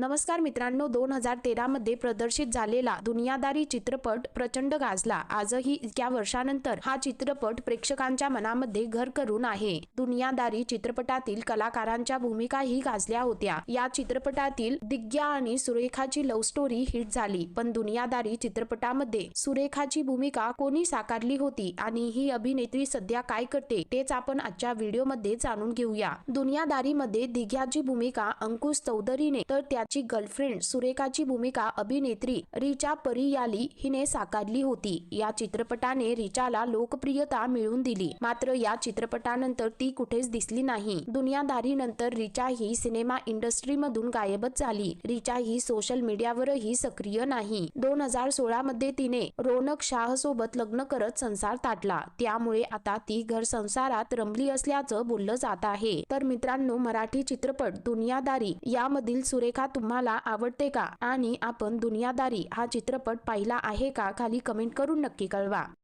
नमस्कार मित्रांनो दोन हजार तेरामध्ये प्रदर्शित झालेला दुनियादारी चित्रपट प्रचंड गाजला. आजही इतक्या वर्षानंतर हा चित्रपट प्रेक्षकांच्या मनामध्ये घर करून आहे. दुनियादारी चित्रपटातील कलाकारांच्या भूमिकाही गाजल्या होत्या. या चित्रपटातील दिग्ग्या आणि सुरेखाची लव्ह स्टोरी हिट झाली. पण दुनियादारी चित्रपटामध्ये सुरेखाची भूमिका कोणी साकारली होती आणि ही अभिनेत्री सध्या काय करते तेच आपण आजच्या व्हिडिओमध्ये जाणून घेऊया. दुनियादारीमध्ये दिघ्याची भूमिका अंकुश चौधरीने तर त्या त्याची गर्लफ्रेंड सुरेखाची भूमिका अभिनेत्री रिचा परियाली हिने साकारली होती. या चित्रपटाने रिचाला लोकप्रियता मिळवून दिली. मात्र या चित्रपटानंतर ती कुठेच दिसली नाही. दुनियादारी नंतर रिचा ही सिनेमा इंडस्ट्रीमधून गायबच झाली. रिचा ही सोशल मीडियावरही सक्रिय नाही. दोन हजार सोळा मध्ये तिने रोनक शाह सोबत लग्न करत संसार ताटला. त्यामुळे आता ती घर संसारात रमली असल्याचं बोललं जात आहे. तर मित्रांनो मराठी चित्रपट दुनियादारी यामधील सुरेखा तुम्हाला आवडते का? आणि आपण दुनियादारी हा चित्रपट पाहिला आहे का? खाली कमेंट करून नक्की कळवा.